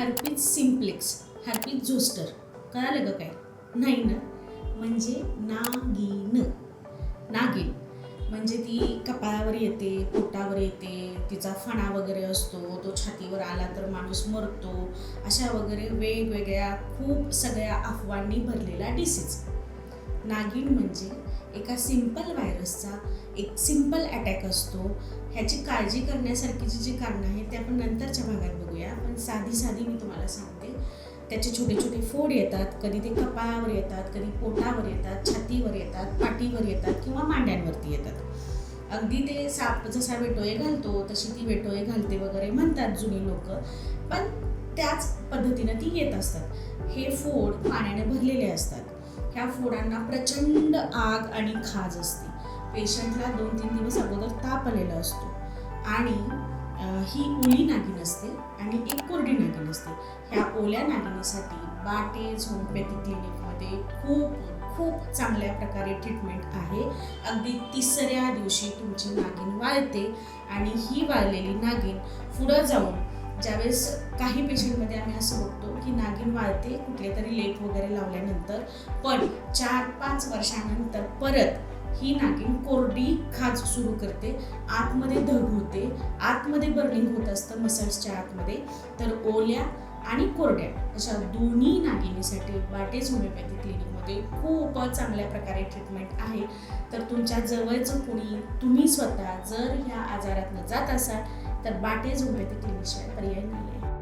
हर्पिक simplex हर्पिक zoster कळालं गं काय? नाही ना? म्हणजे नागिन नागिन म्हणजे ती कपाळावर येते पोटावर येते तिचा फणा वगैरे असतो तो छातीवर आला तर माणूस मरतो अशा वगैरे वेगवेगळ्या खूप सगळ्या अफवांनी भरलेला डिसीज नागिन म्हणजे एका सिंपल व्हायरसचा एक सिंपल अटॅक असतो. ह्याची काळजी करण्यासारखीची जी कारणं आहेत ते आपण नंतरच्या भागात बघूया. पण साधी साधी मी तुम्हाला सांगते. त्याचे छोटे छोटे फोड येतात. कधी ते कपाळावर येतात कधी पोटावर येतात छातीवर येतात पाठीवर येतात किंवा मांड्यांवरती येतात. अगदी ते साप जसा वेटोळे घालतो तशी ती वेटोळे घालते वगैरे म्हणतात जुनी लोक. पण त्याच पद्धतीनं ती येत असतात. हे फोड पाण्याने भरलेले असतात. ह्या फोडांना प्रचंड आग आणि खाज असते. पेशंटला दोन तीन दिवस अगोदर ताप आलेला असतो. आणि ही ओली नागिन असते आणि एक कोरडी नागिन असते. ह्या ओल्या नागिनीसाठी बाटेज होमिओपॅथी क्लिनिकमध्ये खूप खूप चांगल्या प्रकारे ट्रीटमेंट आहे. अगदी तिसऱ्या दिवशी तुमची नागिन वाळते आणि ही वाळलेली नागिन पुढं जाऊन ज्यावेळेस काही पेशंटमध्ये आम्ही असं बघतो की नागिन वाळते कुठले तरी लेप वगैरे लावल्यानंतर पण चार पाच वर्षानंतर परत ही नागिन कोरडी खाज सुरू करते आतमध्ये धग होते आतमध्ये बर्निंग होत असतं मसल्सच्या आतमध्ये. तर ओल्या आणि कोरड्या. अशा दोन्ही नागिनीसाठी वाटेज होमिओपॅथी क्लिनिकमध्ये खूप चांगल्या प्रकारे ट्रीटमेंट आहे. तर तुमच्या जवळचं कुणी तुम्ही स्वतः जर ह्या आजारातनं जात असाल तर बाटेज होमिओपॅथी क्लिनिकशिवाय पर्याय नाही आहे